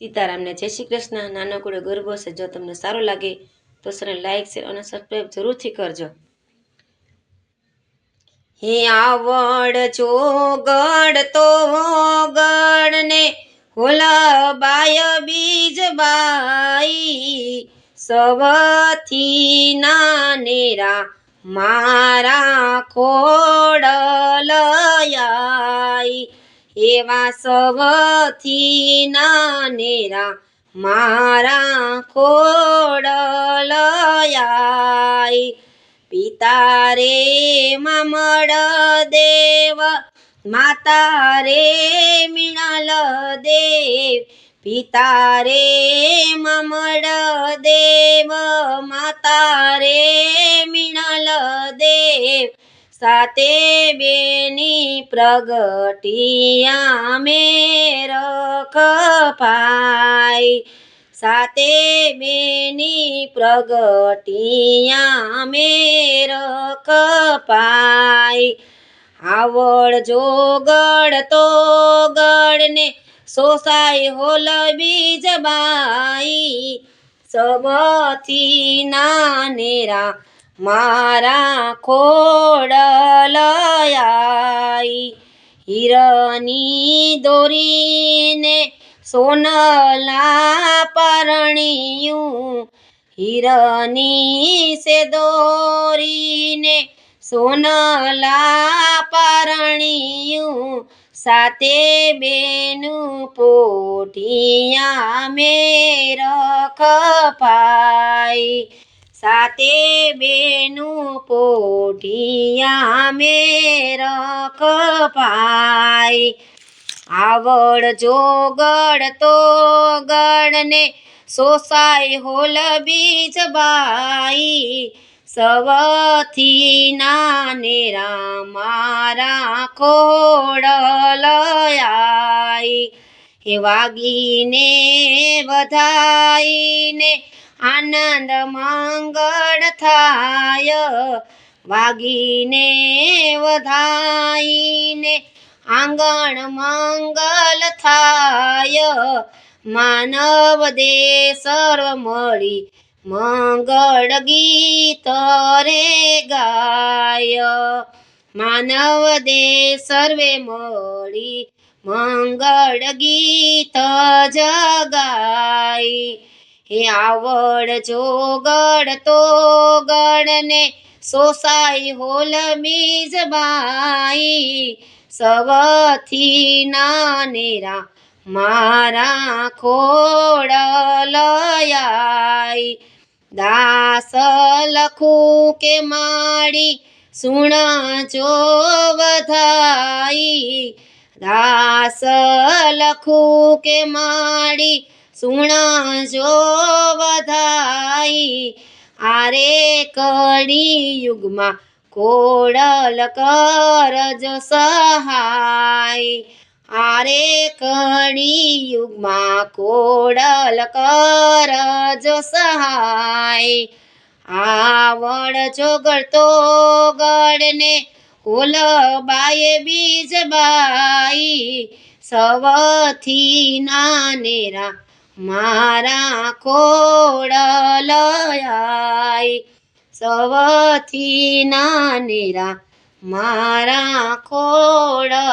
સીતારામને જય શ્રી કૃષ્ણ. નાનકડો ગરબો છે. જો તમને સારો લાગે તો સર લાઈક શેર અને સબસ્ક્રાઈબ જરૂરથી કરજો. હે આવડ જો ગડ તો ગડ ને હોલબાય બીજ બાઈ. સવથી નાનેરા મારા ખોડલયાઈ એવા સવથી નાનેરા મારા ખોડલયાઈ પિતા રે મામળ દેવ માતા રે મિણલ દેવ પિતા રે મામળ દેવ માતા રે મિણલ દેવ સાતે બેની પ્રગટિયા મે ખપાઈ સાતે બેની પ્રગટિયા મે કપાઈ આવડ જોગડ તો ગળને સોસાય હોલ બીજ બાઈ. સબથી નાનેરા મારા ખોડલયાઈ હિરની દોરીને સોનલા પરણિયું. હિરની સે દોરીને સોનલા પરણિયું. સાતે બેનું પોટિયા રખ ખપાઈ સાતે બેનું પોઢિયા મેર ખપાઈ આવડ જોગડ તો ગણને સોસાય હોલ બીજ બાઈ. સવથી નાને મારા ખોડલયાઈ વાગીને વધાઈને આનંદ મંગળ થાય. વાગીને વધાઈને આંગણ મંગલ થાય. માનવ દે સર્વ મળી મંગળ ગીત રે ગાય. માનવ દે સર્વે મળી મંગળ ગીત જગાય. હે આવડ જોગડ તો ગણને સોસાઈ હોલ બીજ બાઈ. સવથી નાનેરા મારા ખોડલયાઈ દાસ લખું કે માડી સુણ જો વધાઈ. દાસ લખું કે માડી સુણ જો વધાઈ આરે કળી યુગમાં કોડલ કરજ સહાય. આરે કળી યુગમાં કોડલ કરજ સહાય. આવડ ચોગડતો ગડને હોલ બાય બીજ બાઈ. સવથી નાનેરા મારા ખોડલયાઈ સવથી નાનેરા મારા ખોડલયાઈ